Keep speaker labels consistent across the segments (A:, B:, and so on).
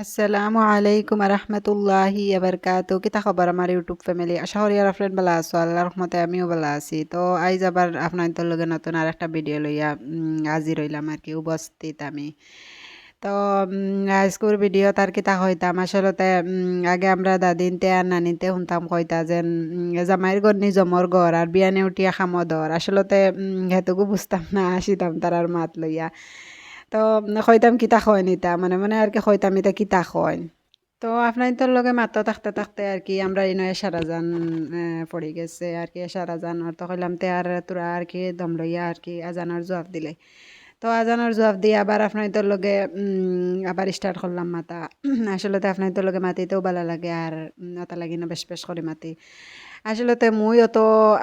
A: আসসালামু আলাইকুম রহমতুল্লাহি আবরকাত কিতা খবর আমার ইউটিউব ফ্যামিলি আশা করি আর ফ্রেন্ড ভালো আছো আল্লাহর রহমতে আমিও ভালো আছি তো আইজ আবার আপনার লগে নতুন আর একটা ভিডিও লইয়া হাজির হইলাম আর কি উপস্থিত আমি তো আজকের ভিডিও তার কিতা হইতাম আসলতে আগে আমরা দাদিনতে আর নানিতে শুনতাম কইতা যেন জামাইয়ের ঘর নি জমর ঘর আর বিয়ানে উঠিয়া খামদর আসলতে হেতুকু বুঝতাম না আসিতাম তার মাত লইয়া তো কইতাম কিতা হয় নিতা? মানে মানে আর কি হইতাম এটা কিতা হয় তো আপনার তোর লগে মাত্র থাকতে থাকতে আর কি আমরা ইনো সারাজান পড়ে গেছে। আর কি সারাজান তো কইলাম তে আর তোরা আর কি দম লইয়া আর কি আজানার জবাব দিলে। তো আজানার জবাব দিয়ে আবার আপনার তোর লগে আবার স্টার্ট করলাম মাতা। আসলে আপনার তোর লগে মাতিতেও ভালো লাগে আর ওটা লাগি না বেশ বেশ করে মাতি। আসলে মুই অত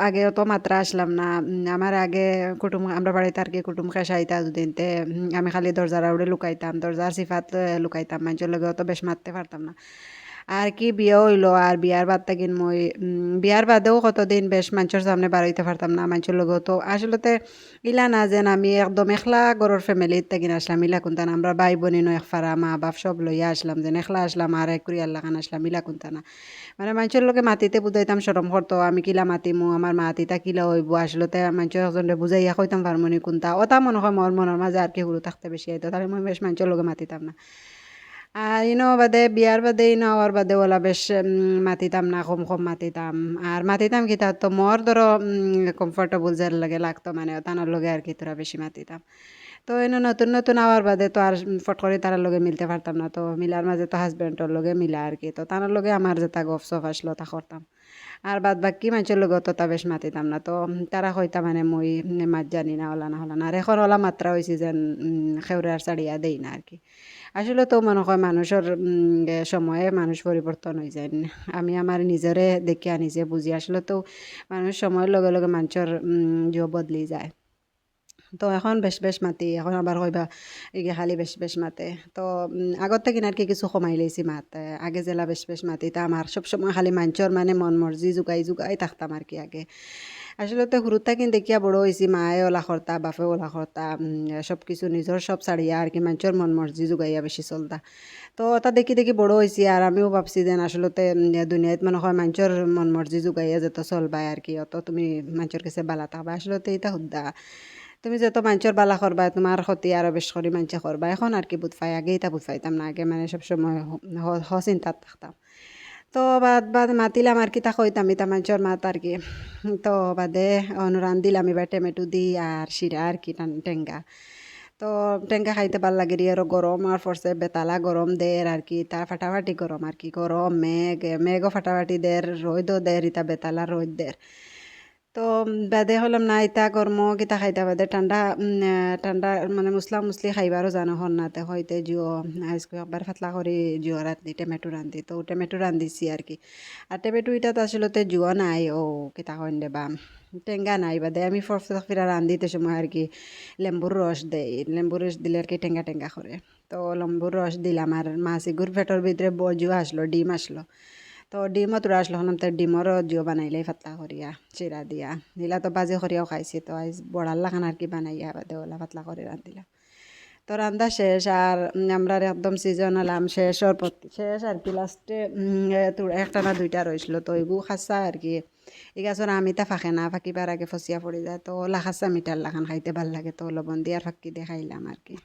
A: আগে অত মাত্রা আসলাম না আমার আগে কুটুম আমরা বাড়িতে আর কি কুটুম খাস আইতা দুদিনতে আমি খালি দরজার আউড়ে লুকাইতাম দরজার সিফাত লুকাইতাম মানুষের লগে অত বেশ মারতে পারতাম না। আর কি বিয়ে হইল আর বিয়ার বাদ থাকিন মই বিয়ার বাদেও কতদিন বেশ মানুষের সামনে বাড়াইতে পারতাম না মানুষের লগেও তো আসলতে ইলা না যেন আমি একদম এখলা গরুর ফ্যামিলিত থাকিন আসলাম, ইলা কুন্তান। আমরা ভাই বোনি নয়, একফারা মা বাপ সব লইয়া আসলাম, যেন এখলা আসলাম, আর এক করি আল্লাহ খান আসলাম, ইলা কুন্তানা। মানে মানুষের লোকে মাতিতে বুঝাইতাম সরম করতো, আমি কিলা মাতিমু, আমার মাতিতা কিলা হইব, আসলতে মানুষের একজনে বুঝাইয়া কইতাম পারমনি কোনটা ওটা মনে হয় মোর মনের মাঝে আর কি হুরু থাকতে বেশি আইতো, তাহলে মই বেশ মানুষের লোকে মাতিতাম না। আর ইনো বাদে বিয়ার বাদে ইনো হওয়ার বাদে ওলা বেশ মাতিতাম না কম কম মাতিতাম আর মাতিতাম কি তার তো মর ধরো কমফর্টেবল যার লাগে লাগতো মানে তানার লগে আর কি তোরা বেশি মাতিতাম তো এনে নতুন নতুন আওয়ার বাদে তো আর ফট করে তার লগে মিলতে পারতাম না। তো মিলার মাঝে তো হাজব্যান্ডর লগে মিলা আর কি। তো তার লগে আমার যেটা গফ সফ আসলো তা করতাম। আর বাদ বাকি মানুষের লগে তা বেশ মাতিতাম না। তো তারা কইতা মানে মই মাত জানি না ওলা না হলা না। আর এখন ওলা মাত্রা হয়েছে যেন খেউরার চাড়িয়া দেই না আর কি। আসলে তো মনে হয় মানুষের সময়ে মানুষ পরিবর্তন হয়ে যায়। আমি আমার নিজরে দেখিয়া, নিজে বুঝি আসলে তো মানুষ সময়ের লগে লগে মানুষের জিও বদলি যায়। তো এখন বেশ বেশ মাতি, এখন আবার কইবা এগে খালি বেশ বেশ মাতে। তো আগত থেকে আর কিছু কমাই লাইছি মাত। আগে জেলা বেশ বেশ মাতি, তা আমার সবসময় খালি মাঞ্চর মানে মন মর্জি জোগাই জোগাই থাকতাম আর কি আগে। আসলে তো থাকি দেখিয়া বড় হয়েছি মায়ে ওলা খরতা বাপে ওলা খরতা সব কিছু নিজের সব ছাড়িয়া আর কি মানুষের মন মর্জি জোগাইয়া বেশি চলতা। তো ওটা দেখি দেখি বড় হয়েছি আর আমিও ভাবছি যেন আসলতে দুনিয়াত মনে হয় মানুষের মন মর্জি জোগাইয়া যেত চলবাই আর কি অত তুমি মানুষের কাছে বালা থাকবা আসলতে এটা হুদ্দা তুমি যত মানুষের বালা করবা তোমার ক্ষতি আরও বেশ করে মানুষে করবা এখন আর কি বুধ পাই আগে এটা বুধ পাইতাম না, আগে মানে সবসময় হ থাকতাম। তো বাদ বাদ মাতিলাম আর কি তা কইতাম ইতা মানুষের মাত আর কি। তো বাদে অনুরান দিলাম এবার টমেটো দি আর শিরা আর কি টেঙ্গা তো টেঙ্গা খাইতে ভালো লাগে আরও গরম আর ফরসে বেতালা গরম দের আর কি তার ফাটাফাটি গরম আর কি গরম মেঘ মেঘও ফাটাফাটি দের রোদও দের ইতা বেতালা রোদ দের তো বাদে হলাম না, ইতা কর্ম কিতা খাইতা বাদে। ঠান্ডা ঠান্ডা মানে মুসলা মুসলি খাইবারও জানো হন নাতে হইতে জিও আজকে একবার ফাতলা করে জিও রান্ধি টমেটো রান্ধি তো, টমেটো রান্ধিছি আর কি। আর টমেটো ইটাত আসলতে জিও নাই ও কিতা হইন দেবা টেঙ্গা নাই বাদে। আমি ফরফরা ফিরা রান্ধিতে সময় আর কি। লেম্বুর রস দেই লেম্বুর রস দিলে আর কি টেঙ্গা টেঙ্গা করে তো লেম্বুর রস দিলাম আর মাছ এগুর ফেটর ভিতরে বজিও আসলো ডিম আসলো তো ডিমও তোরা আসলো হলাম তো ডিমরও জিও বানাইলাই ফাতলা করিয়া চিরা দিয়া। দিলা তো বাজি করিয়াও খাইছি, তো বড়ার লাখান আর কি বানাইয়া দেওয়ালা পাতলা করে রান্ধিলাম তো রান্দা শেষ আর আমরা একদম সিজন হলাম শেষ ওর শেষ আর কি লাস্টে একটা না দুইটা রয়েছিল তো এগু খাসা আর কি। এই গাছর আমিতা ফাঁকে না ফাঁকিবার আগে ফসিয়া পড়ে যায়, তো ওলা খাসা মিঠার লাখান খাইতে ভালো লাগে, তো লবণ দিয়ে আর ফাঁকি দিয়ে খাইলাম আর কি।